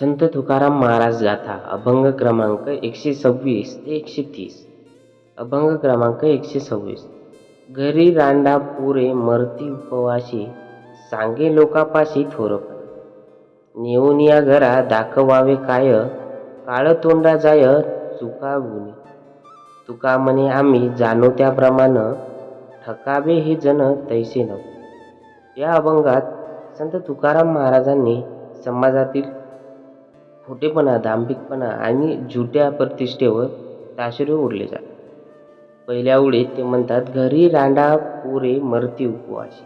संत तुकाराम महाराज गाथा अभंग क्रमांक एकशे सव्वीस ते एकशे तीस. अभंग क्रमांक एकशे सव्वीस. घरी रांडा पुरे मरती उपवाशी सांगे लोकापाशी थोरप. नेऊन या घरा दाखवावे काय काळ तोंडा जाय चुका गुणे तुका म्हणे आम्ही जाणो त्याप्रमाणे ठकावे हे जण तैसे नव्हे या अभंगात संत तुकाराम महाराजांनी समाजातील खोटेपणा दांभिकपणा आणि झुट्या प्रतिष्ठेवर ताशेरे ओढले जाते. पहिल्या ओळीत ते म्हणतात घरी रांडा पोरे मरती उपवाशी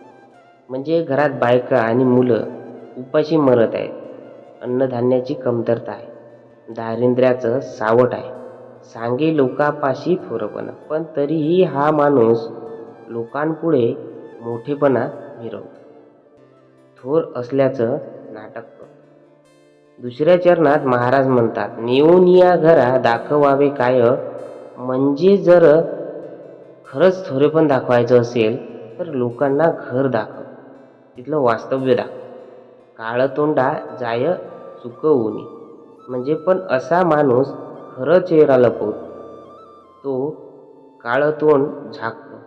म्हणजे घरात बायका आणि मुलं उपाशी मरत आहेत. अन्नधान्याची कमतरता आहे. दारिद्र्याचं सावट आहे. सांगे लोकापाशी थोरपणा पण तरीही हा माणूस लोकांपुढे मोठेपणा मिरवतो. थोर असल्याचं नाटक दुसऱ्या चरणात महाराज म्हणतात नेऊन या घरा दाखवावे काय? म्हणजे जर खरंच थोरेपण दाखवायचं असेल तर लोकांना घर दाखव. तिथलं वास्तव्य दाखव. काळतोंडा जाय चुकवून. म्हणजे पण असा माणूस खरं चेहरा लपवतो. तो काळतोंड झाकतो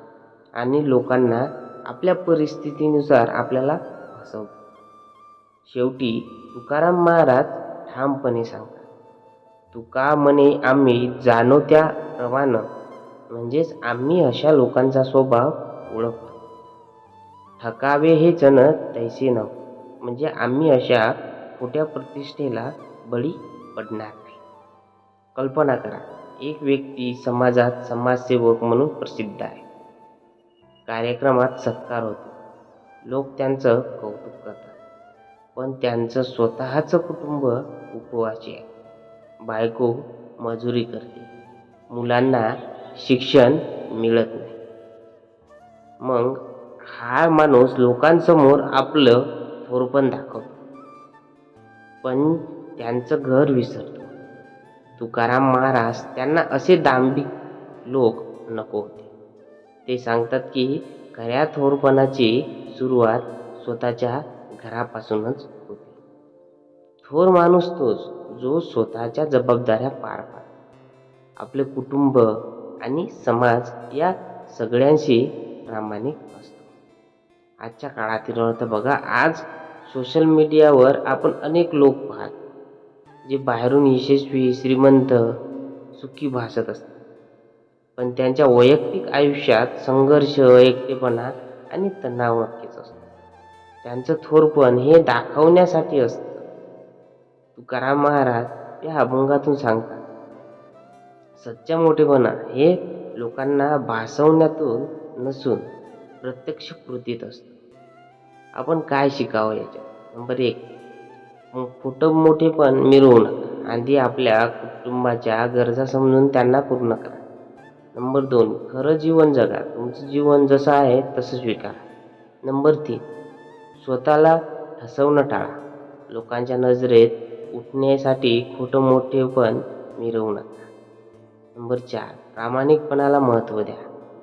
आणि लोकांना आपल्या परिस्थितीनुसार आपल्याला फसवतो शेवटी तुकाराम महाराज ठामपणे सांगतात. तुका म्हणे आम्ही जाणो त्या प्रमाण म्हणजेच आम्ही अशा लोकांचा स्वभाव ओळखतो. ठकावे हे जण तैसे नव म्हणजे आम्ही अशा खोट्या प्रतिष्ठेला बळी पडणार नाही. कल्पना करा एक व्यक्ती समाजात समाजसेवक म्हणून प्रसिद्ध आहे. कार्यक्रमात सत्कार होतो. लोक त्यांचं कौतुक करतात. पण त्यांचं स्वतःचं कुटुंब उपवासी आहे. बायको मजुरी करते. मुलांना शिक्षण मिळत नाही. मग हा माणूस लोकांसमोर आपलं थोरपण दाखवतो. पण त्यांचं घर विसरतो. तुकाराम महाराज त्यांना असे दांभिक लोक नको होते. ते सांगतात की खऱ्या थोरपणाची सुरुवात स्वतःच्या घरापासूनच होते. थोर माणूस तोच जो स्वतःच्या जबाबदाऱ्या पार पाडतो. आपले कुटुंब आणि समाज या सगळ्यांशी प्रामाणिक असतो. आजच्या काळातील अर्थ बघा आज सोशल मीडियावर आपण अनेक लोक पाहतो जे बाहेरून यशस्वी श्रीमंत सुखी भासत असतात. पण त्यांच्या वैयक्तिक आयुष्यात संघर्ष एकटेपणा आणि तणाव त्यांचं थोरपण हे दाखवण्यासाठी असतं. तुकाराम महाराज या अभंगातून सांगतात सच्चा मोठेपणा हे लोकांना भासवण्यातून नसून प्रत्यक्ष कृतीत असतो. आपण काय शिकावं याच्यात? नंबर एक मग खोटं मोठेपण मिरवू नका आधी आपल्या कुटुंबाच्या गरजा समजून त्यांना पूर्ण करा. नंबर दोन खरं जीवन जगा. तुमचं जीवन जसं आहे तसं स्वीकारा. नंबर तीन स्वतःला ठसवणं टाळा. लोकांच्या नजरेत उठण्यासाठी खोटं मोठेपण मिरवू नका. नंबर चार प्रामाणिकपणाला महत्त्व द्या.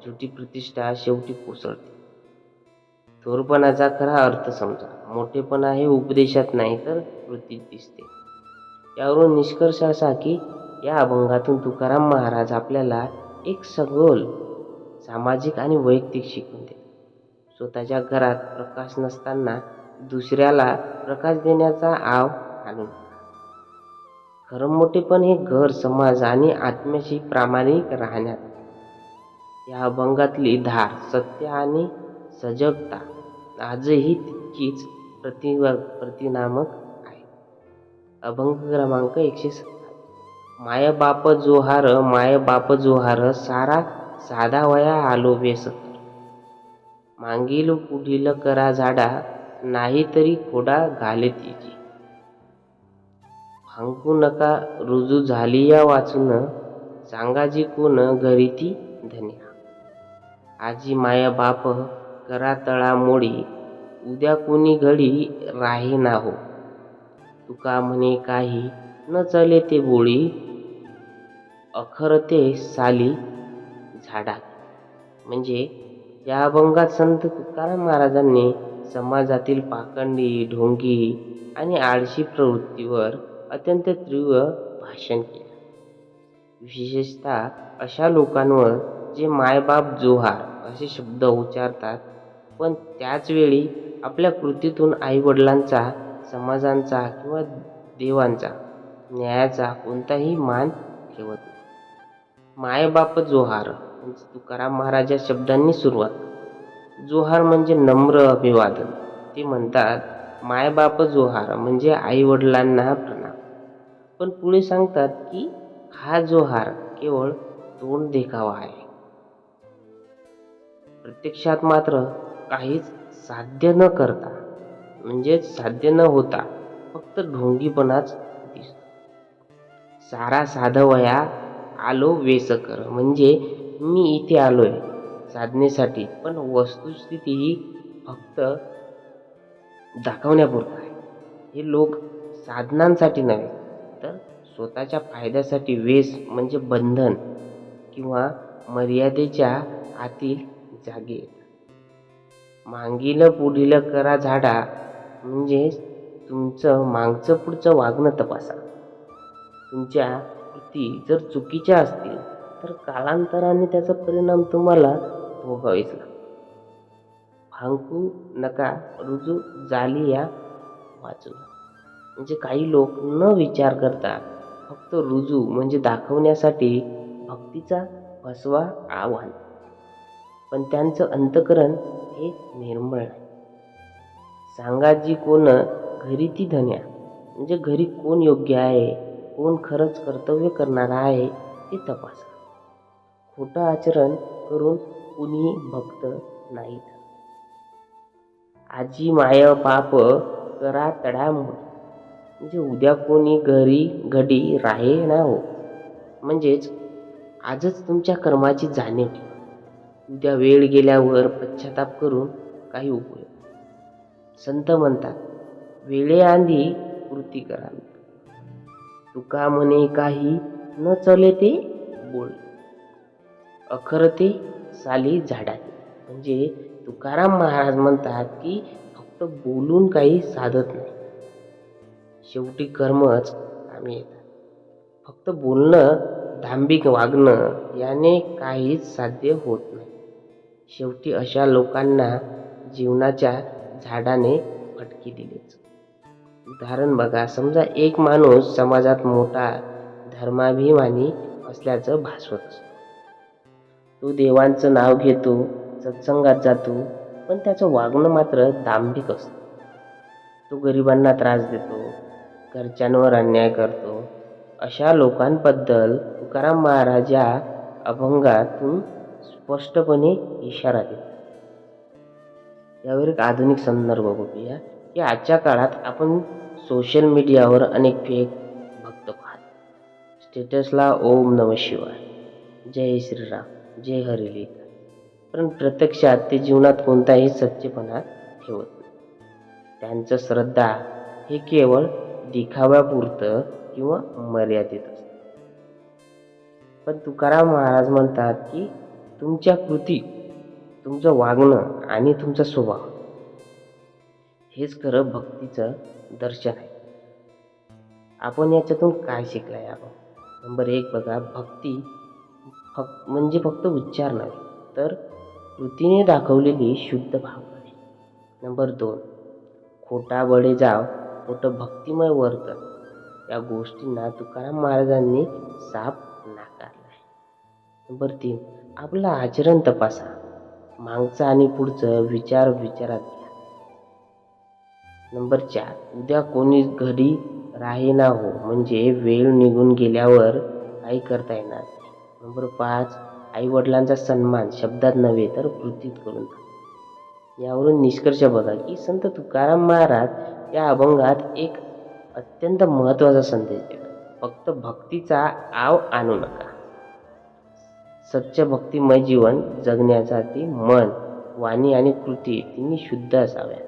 छोटी प्रतिष्ठा शेवटी कोसळते. थोरपणाचा खरा अर्थ समजा. मोठेपणा हे उपदेशात नाही तर कृतीत दिसते. यावरून निष्कर्ष असा की या अभंगातून तुकाराम महाराज आपल्याला एक सगोल सामाजिक आणि वैयक्तिक शिकवून देतात. स्वतःच्या घरात प्रकाश नसताना दुसऱ्याला प्रकाश देण्याचा आव आणून खरं मोठेपण हे घर समाज आणि आत्म्याशी प्रामाणिक राहण्यात. या अभंगातली धार सत्य आणि सजगता आजही तितकीच प्रति प्रतिनामक आहे. अभंग क्रमांक एकशे सत्ता माय बाप जोहार माय बाप जोहार सारा साधा वया आलो बेसकर मागील पुढील करा झाडा नाही तरी खोडा घाले तिची भांगू नका रुजू झाली या वाचून सांगाजी कोण घरी ती धन्या. आजी माया बाप करा तळा मोडी उद्या कोणी घडी राही ना हो. तुका म्हणे काही न चले ते बोळी अखरते साली झाडा. म्हणजे या अभंगात संत तुकाराम महाराजांनी समाजातील पाखंडी ढोंगी आणि आळशी प्रवृत्तीवर अत्यंत तीव्र भाषण केले. विशेषतः अशा लोकांवर जे मायबाप जोहार असे शब्द उच्चारतात पण त्याचवेळी आपल्या कृतीतून आईवडिलांचा समाजांचा किंवा देवांचा न्यायाचा कोणताही मान ठेवत नाही. मायबाप जोहार म्हणजे तुकाराम महाराज या शब्दांनी सुरुवात. जोहार म्हणजे नम्र अभिवादन. ते म्हणतात मायबाप जोहार म्हणजे आईवडिलांना प्रणाम. पण पुढे सांगतात की हा जोहार केवळ तोंड देखावा आहे. प्रत्यक्षात मात्र काहीच साध्य न करता म्हणजेच साध्य न होता फक्त ढोंगीपणाच दिसतो. सारा साधवया आलो वेसकर म्हणजे मी इथे आलो आहे साधनेसाठी. पण वस्तुस्थिती ही फक्त दाखवण्यापुरतं आहे. हे लोक साधनांसाठी नव्हे तर स्वतःच्या फायद्यासाठी वेस म्हणजे बंधन किंवा मर्यादेच्या आतील जागे. मागील पुढील करा झाडा म्हणजे तुमचं मागचं पुढचं वागणं तपासा. तुमच्या कृती जर चुकीच्या असतील तर कालांतराने त्याचा परिणाम तुम्हाला भोगावेच लागतो भांकू नका रुजू झाली या वाचून म्हणजे काही लोक न विचार करता फक्त रुजू म्हणजे दाखवण्यासाठी भक्तीचा फसवा आव्हान. पण त्यांचं अंतकरण हे निर्मळ नाही सांगाजी कोण घरी ती धन्या? म्हणजे घरी कोण योग्य आहे? कोण खरंच कर्तव्य करणारा आहे? ते तपासा. खोटं आचरण करून कुणी भक्त नाहीत. आजी माय बाप करा तडामोड. म्हणजे उद्या कोणी घरी घडी राहे ना हो. म्हणजेच आजच तुमच्या कर्माची जाणीव ठेवा. उद्या वेळ गेल्यावर पश्चाताप करून काही उपयोग संत म्हणतात वेळेआधी कृती करावी तुका म्हणे काही न चले ते बोल. अखरते साली झाडाते. म्हणजे तुकाराम महाराज म्हणतात की फक्त बोलून काही साधत नाही. शेवटी कर्मच आम्ही येतात. फक्त बोलणं दांभिक वागणं याने काहीच साध्य होत नाही. शेवटी अशा लोकांना जीवनाच्या झाडाने फटकी दिलीच उदाहरण बघा समजा एक माणूस समाजात मोठा धर्माभिमानी असल्याचं भासवत असतो. तो देवांचं नाव घेतो सत्संगात जातो पण त्याचं वागणं मात्र दांभिक असतं. तो गरिबांना त्रास देतो घरच्यांवर अन्याय करतो. अशा लोकांबद्दल तुकाराम महाराज या अभंगातून स्पष्टपणे इशारा देतो. यावर एक आधुनिक संदर्भ बघूया. की आजच्या काळात आपण सोशल मीडियावर अनेक फेक भक्त पाहतो. स्टेटसला ओम नम शिवाय. जय श्रीराम. जय हरी लिहितात. पण प्रत्यक्षात ते जीवनात कोणताही सच्चेपणा ठेवत नाही. त्यांचं श्रद्धा हे केवळ दिखाव्यापुरतं किंवा मर्यादित असतं. पण तुकाराम महाराज म्हणतात की तुमच्या कृती तुमचं वागणं आणि तुमचा स्वभाव हेच खरं भक्तीचं दर्शन आहे. आपण याच्यातून काय शिकलाय आपण? नंबर एक बघा भक्ती फक्त म्हणजे फक्त उच्चार नाही तर कृतीने दाखवलेली शुद्ध भावना आहे नंबर दोन खोटा बळे जाव खोटं भक्तिमय वर्तन या गोष्टींना तुकाराम महाराजांनी साप नाकारला आहे. नंबर तीन आपलं आचरण तपासा. मागचं आणि पुढचं विचार विचारात घ्या. नंबर चार उद्या कोणी घरी राहीना हो म्हणजे वेळ निघून गेल्यावर काही करता येणार नाही. नंबर पाच आईवडिलांचा सन्मान शब्दात नव्हे तर कृतीत करून यावरून निष्कर्ष बघा की संत तुकाराम महाराज या अभंगात एक अत्यंत महत्त्वाचा संदेश देतात फक्त भक्तीचा आव आणू नका. सच्च भक्तिमय जीवन जगण्यासाठी मन वाणी आणि कृती तिन्ही शुद्ध असाव्या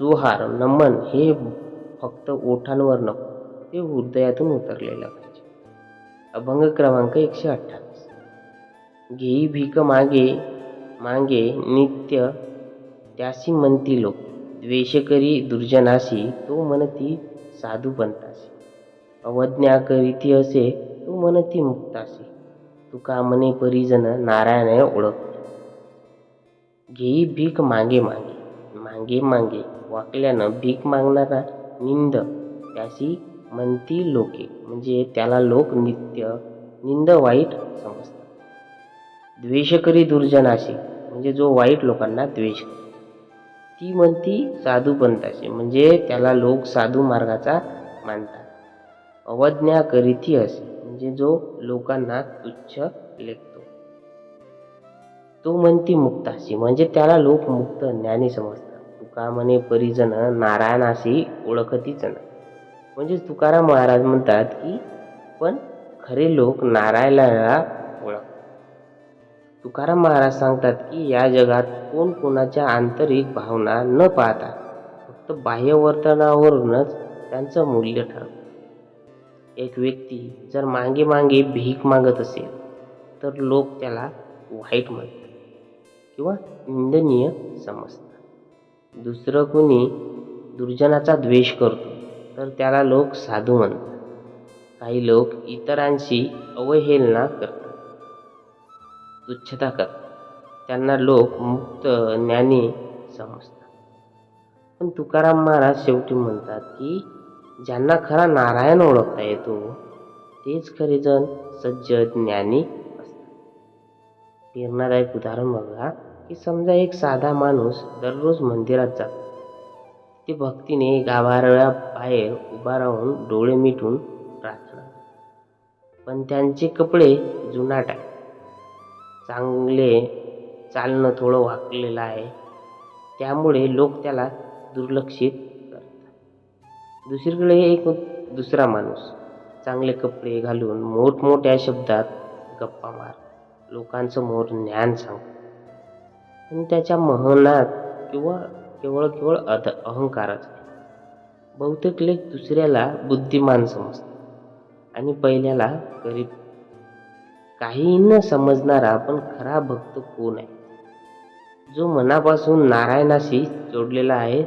जोहार नमन हे फक्त ओठांवर नको ते हृदयातून उतरलेलं अभंग क्रमांक एकशे अठ्ठावीस. घेई भीक मागे मागे नित्य त्यासी म्हणती लोक. द्वेष करी दुर्जनाशी तो म्हणती साधू बनतासी अवज्ञा करीती असे तो म्हणती मुक्तासी. तुका म्हणे परिजन नारायण ओळख. घेई भीक मागे मागे मागे मागे वाकल्यानं भीक मागणारा निंद त्याशी म्हणती लोके म्हणजे त्याला लोक नित्य निंद वाईट समजतात. द्वेषकरी दुर्जनाशी म्हणजे जो वाईट लोकांना द्वेष ती म्हणती साधू पंथाशी म्हणजे त्याला लोक साधू मार्गाचा मानतात. अवज्ञा करीती असे म्हणजे जो लोकांना तुच्छ लेखतो. तो म्हणती मुक्ताशी म्हणजे त्याला लोक मुक्त ज्ञानी समजतात. तुका म्हणे परिजन नारायणाशी ओळखतीच नाही. म्हणजेच तुकाराम महाराज म्हणतात की पण खरे लोक नारायणाला ओळख. तुकाराम महाराज सांगतात की या जगात कोण कोणाच्या आंतरिक भावना न पाहता फक्त बाह्य वर्तनावरूनच त्यांचं मूल्य ठरवतं. एक व्यक्ती जर मागे मागे भीक मागत असेल तर लोक त्याला वाईट म्हणतात किंवा निंदनीय समजतात. दुसरं कोणी दुर्जनाचा द्वेष करतो तर त्याला लोक साधू म्हणतात. काही लोक इतरांशी अवहेलना करतात. तुच्छता करतात. त्यांना लोक मुक्त ज्ञानी समजतात. पण तुकाराम महाराज शेवटी म्हणतात की ज्यांना खरा नारायण ओळखता येतो तेच खरे जण सज्ज ज्ञानी असतात. प्रेरणादायक उदाहरण बघा की समजा एक साधा माणूस दररोज मंदिरात जातो. ते भक्तीने गाभाऱ्या बाहेर उभा राहून डोळे मिटून प्रार्थना पण त्यांचे कपडे जुनाट आहे चांगले चालणं थोडं वाकलेलं आहे. त्यामुळे लोक त्याला दुर्लक्षित करतात. दुसरीकडे एक दुसरा माणूस चांगले कपडे घालून मोठमोठ्या शब्दात गप्पा मार लोकांसमोर ज्ञान सांग पण त्याच्या महनात किंवा केवळ केवळ अध अहंकारच. आहे बहुतेक लेख दुसऱ्याला बुद्धिमान समजतात आणि पहिल्याला गरीब. काहीही न समजणारा पण खरा भक्त कोण आहे? जो मनापासून नारायणाशी जोडलेला आहे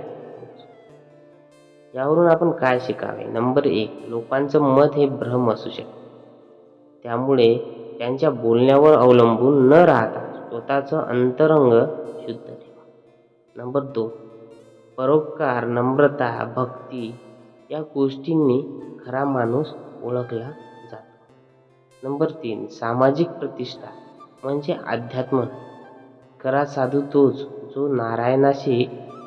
यावरून आपण काय शिकावे? नंबर एक लोकांचं मत हे भ्रम असू शकते. त्यामुळे त्यांच्या बोलण्यावर अवलंबून न राहता स्वतःचं अंतरंग शुद्ध ठेवा. नंबर दोन परोपकार नम्रता भक्ती या गोष्टींनी खरा माणूस ओळखला जातो. नंबर तीन सामाजिक प्रतिष्ठा म्हणजे अध्यात्म. खरा साधू तोच जो नारायणाशी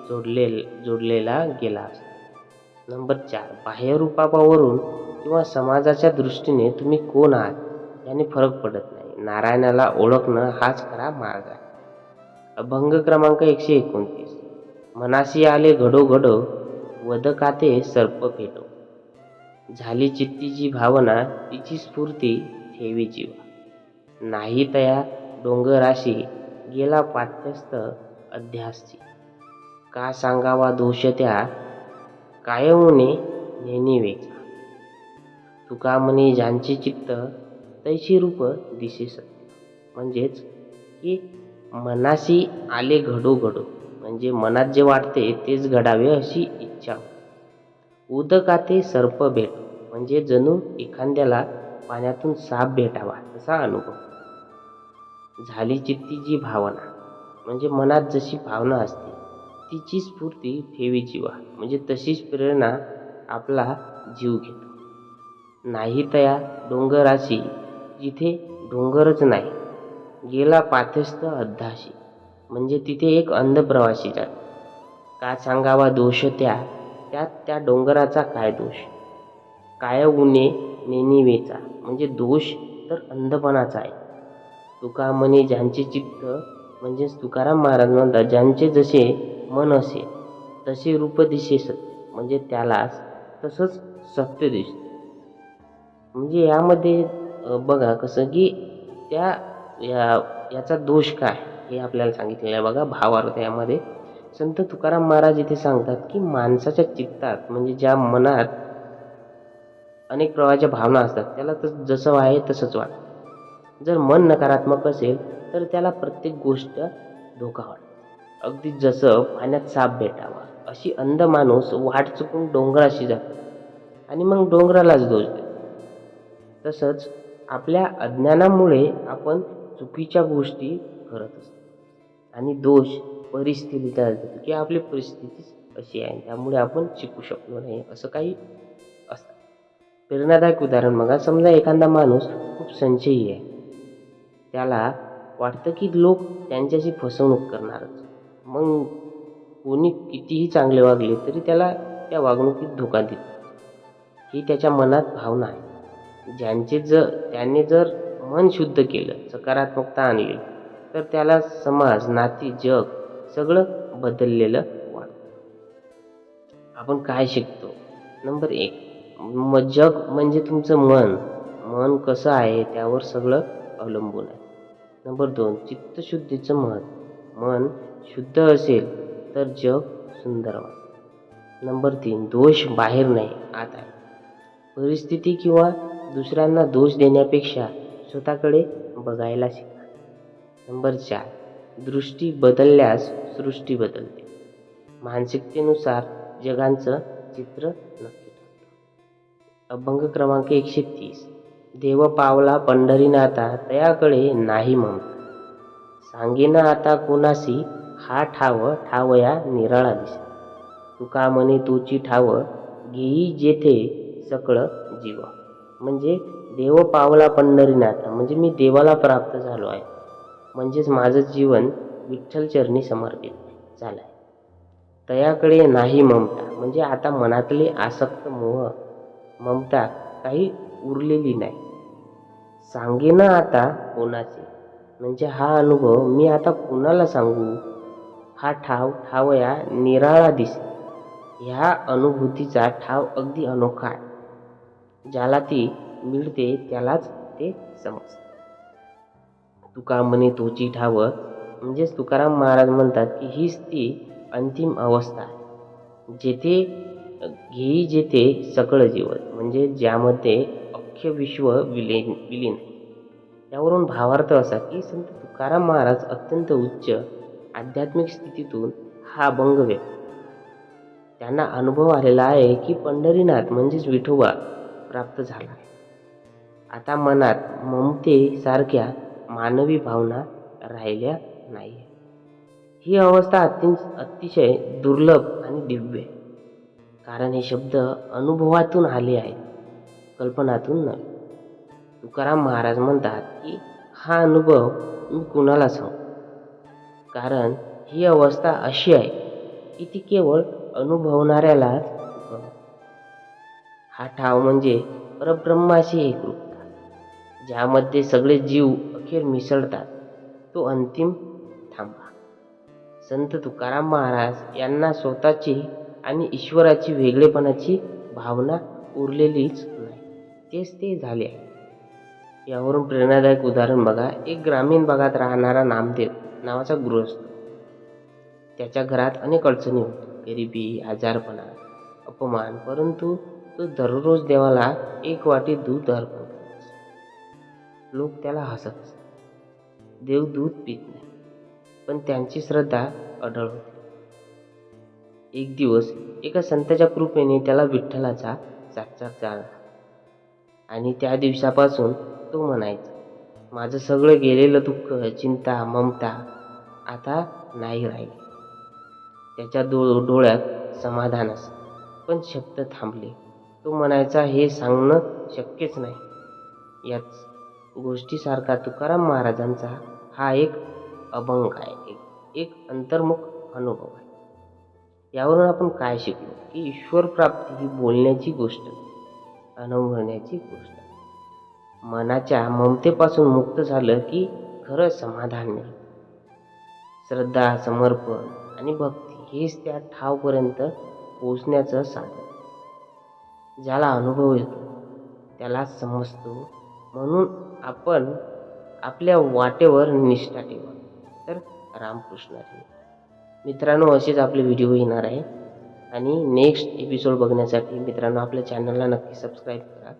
जोडले जोडलेला गेला असतो. नंबर चार बाह्यरूपावरून किंवा समाजाच्या दृष्टीने तुम्ही कोण आहात? याने फरक पडत नाही. नारायणाला ओळखणं हाच खरा मार्ग आहे. अभंग क्रमांक एकशे एकोणतीस. मनाशी आले घडो घडो वदकाते सर्प फेटो. झाली चित्तीची भावना तिची स्फूर्ती ठेवी जीवा. नाही तया डोंगराशी गेला पाठ्यस्थ अध्यासची. का सांगावा दोष त्या? कायवणे नेहमी वेचा. तुका म्हणे ज्यांचे चित्त तैशी रूप दिसे सत्य. म्हणजेच की मनाशी आले घडो घडो म्हणजे मनात जे वाटते तेच घडावे अशी इच्छा. उदकाते सर्प भेट म्हणजे जणू एखाद्याला पाण्यातून साप भेटावा असा अनुभव. झाली चित्तीची भावना म्हणजे मनात जशी भावना असते तिची स्फूर्ती ठेवी जीवा म्हणजे तशीच प्रेरणा आपला जीव घेतो. नाही तया डोंगराशी जिथे डोंगरच नाही गेला पाथस्थ अद्धाशी म्हणजे तिथे एक अंध प्रवासी का सांगावा दोष त्या? त्यात त्या डोंगराचा काय दोष? काय उणे नेनिवेचा म्हणजे दोष तर अंधपणाचा आहे. तुका म्हणे ज्यांचे चित्त म्हणजेच तुकाराम महाराज म्हणतात ज्यांचे जसे मन असे तसे रूप दिसे सत्य. म्हणजे त्यालाच तसंच सत्य दिसते. म्हणजे यामध्ये बघा कसं की त्या या याचा दोष काय? हे आपल्याला सांगितलेलं आहे बघा भावार्थ यामध्ये संत तुकाराम महाराज इथे सांगतात की माणसाच्या चित्तात म्हणजे ज्या मनात अनेक प्रकारच्या भावना असतात त्याला तर जसं आहे तसंच वाटतं जर मन नकारात्मक असेल तर त्याला प्रत्येक गोष्ट धोका वाटतो. अगदी जसं पाण्यात साप भेटावा अशी अंध माणूस वाट चुकून डोंगराशी जातो आणि मग डोंगरालाच दोष देतो तसंच आपल्या अज्ञानामुळे आपण चुकीच्या गोष्टी करत असतो. आणि दोष परिस्थितीला देतो की आपली परिस्थितीच अशी आहे. त्यामुळे आपण शिकू शकलो नाही असं काही असतं. प्रेरणादायक उदाहरण बघा. समजा एखादा माणूस खूप संशयी आहे. त्याला वाटतं की लोक त्यांच्याशी फसवणूक करणारच. मग कोणी कितीही चांगले वागले तरी त्याला त्या वागणुकीत धोका देतो ही त्याच्या मनात भावना आहे. ज्यांचे जर त्याने जर मन शुद्ध केलं सकारात्मकता आणली तर त्याला समाज नाती जग सगळं बदललेलं वाटतं. आपण काय शिकतो? नंबर एक म जग म्हणजे तुमचं मन. मन कसं आहे त्यावर सगळं अवलंबून आहे. नंबर दोन चित्तशुद्धीचं महत्त्व मन शुद्ध असेल तर जग सुंदर वाटतं नंबर तीन दोष बाहेर नाही आत आहे. परिस्थिती किंवा दुसऱ्यांना दोष देण्यापेक्षा स्वतःकडे बघायला शिक. नंबर चार दृष्टी बदलल्यास सृष्टी बदलते. मानसिकतेनुसार जगांचं चित्र नक्की ठरतं. अभंग क्रमांक एकशे तीस. देव पावला पंढरीनाथा तयाकडे नाही ममता सांगेना आता कोणासी हा ठाव ठावया निराळा दिसे तुका म्हणे तुची ठाव घेई जेथे सकळ जीव. म्हणजे देव पावला पंढरीनाथ. म्हणजे मी देवाला प्राप्त झालो आहे. म्हणजेच माझं जीवन विठ्ठलचरणी समर्पित झालं आहे तयाकडे नाही ममता. म्हणजे आता मनातले आसक्त मोह ममता काही उरलेली नाही. सांगेना आता कोणाचे. म्हणजे हा अनुभव मी आता कुणाला सांगू? हा ठाव ठावया निराळा दिसे ह्या अनुभूतीचा ठाव अगदी अनोखा आहे. ज्याला ती मिळते त्यालाच ते समजते. तुका म्हणे तोची ठाव म्हणजेच तुकाराम महाराज म्हणतात की हीच ती अंतिम अवस्था आहे. जेथे घेई जेथे सगळं जीवन म्हणजे ज्यामध्ये अख्खे विश्व विलीन विलीन त्यावरून भावार्थ असा की संत तुकाराम महाराज अत्यंत उच्च आध्यात्मिक स्थितीतून हा अभंग व्यक्त त्यांना अनुभव आलेला आहे की पंढरीनाथ म्हणजेच विठोबा प्राप्त झाला. आता मनात ममतेसारख्या मानवी भावना राहिल्या नाही ही अवस्था अत्यंत अतिशय दुर्लभ आणि दिव्य. आहे कारण हे शब्द अनुभवातून आले आहेत कल्पनातून नव्हे तुकाराम महाराज म्हणतात की हा अनुभव मी कुणाला सांगू? कारण ही अवस्था अशी आहे की ती केवळ अनुभवणाऱ्यालाच हा ठाव म्हणजे परब्रह्माशी एकरूप. ज्यामध्ये सगळे जीव अखेर मिसळतात तो अंतिम थांबा. संत तुकाराम महाराज यांना स्वतःची आणि ईश्वराची वेगळेपणाची भावना उरलेलीच नाही. तेच ते झाले आहे. यावरून प्रेरणादायक उदाहरण बघा. एक ग्रामीण भागात राहणारा नामदेव नावाचा गृहस्थ. त्याच्या घरात अनेक अडचणी होत्या गरिबी आजारपणा अपमान परंतु तो दररोज देवाला एक वाटी दूध अर्पण लोक त्याला हसत असत. देव दूध पित नाही पण त्यांची श्रद्धा अढळ होती. एक दिवस एका संताच्या कृपेने त्याला विठ्ठलाचा साक्षात झाला. आणि त्या दिवसापासून तो म्हणायचा माझं सगळं गेलेलं दुःख चिंता ममता आता नाही राहिली. त्याच्या डो डोळ्यात समाधान असे पण शब्द थांबले. तो म्हणायचा हे सांगणं शक्यच नाही. याच गोष्टीसारखा तुकाराम महाराजांचा हा एक अभंग आहे. एक एक अंतर्मुख अनुभव आहे. यावरून आपण काय शिकलो? की ईश्वर प्राप्ती ही बोलण्याची गोष्ट अनुभवण्याची गोष्ट. मनाच्या ममतेपासून मुक्त झालं की खरं समाधान नाही श्रद्धा समर्पण आणि भक्ती हेच त्या ठावपर्यंत पोचण्याचं साधन. ज्याला अनुभव येतो त्याला समजतो म्हणून आपण आपल्या वाटेवर निष्ठा ठेवा. तर रामकृष्ण मित्रांनो असेच आपले व्हिडिओ येणार आहे. आणि नेक्स्ट एपिसोड बघण्यासाठी मित्रांनो आपल्या चॅनलला नक्की सबस्क्राईब करा.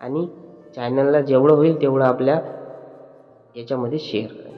आणि चॅनलला जेवढं होईल तेवढं आपल्या याच्यामध्ये शेअर करा.